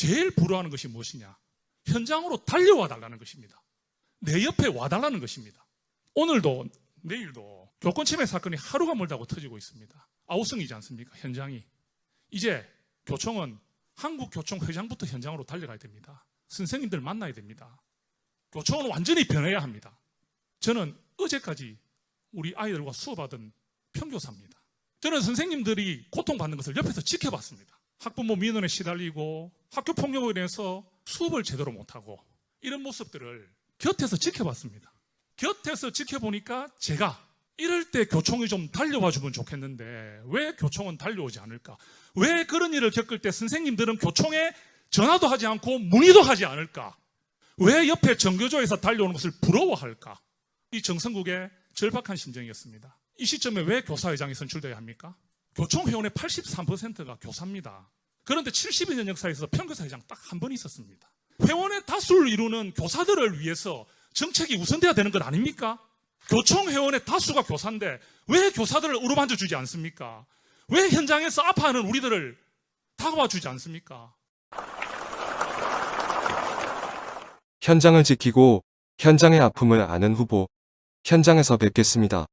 제일 불효하는 것이 무엇이냐? 현장으로 달려와 달라는 것입니다. 내 옆에 와 달라는 것입니다. 오늘도 내일도 교권 침해 사건이 하루가 멀다고 터지고 있습니다. 아우성이지 않습니까? 현장이. 이제 교총은 한국교총 회장부터 현장으로 달려가야 됩니다. 선생님들 만나야 됩니다. 교총은 완전히 변해야 합니다. 저는 어제까지 우리 아이들과 수업하던 평교사입니다. 저는 선생님들이 고통받는 것을 옆에서 지켜봤습니다. 학부모 민원에 시달리고 학교 폭력으로 인해서 수업을 제대로 못하고 이런 모습들을 곁에서 지켜봤습니다. 곁에서 지켜보니까 제가 이럴 때 교총이 좀 달려와 주면 좋겠는데 왜 교총은 달려오지 않을까? 왜 그런 일을 겪을 때 선생님들은 교총에 전화도 하지 않고 문의도 하지 않을까? 왜 옆에 정교조에서 달려오는 것을 부러워할까? 이 정성국의 절박한 심정이었습니다. 이 시점에 왜 교사회장이 선출되어야 합니까? 교총 회원의 83%가 교사입니다. 그런데 70여 년 역사에서 평교사 회장 딱 한 번 있었습니다. 회원의 다수를 이루는 교사들을 위해서 정책이 우선돼야 되는 것 아닙니까? 교총 회원의 다수가 교사인데 왜 교사들을 우르반져 주지 않습니까? 왜 현장에서 아파하는 우리들을 다가와 주지 않습니까? 현장을 지키고 현장의 아픔을 아는 후보. 현장에서 뵙겠습니다.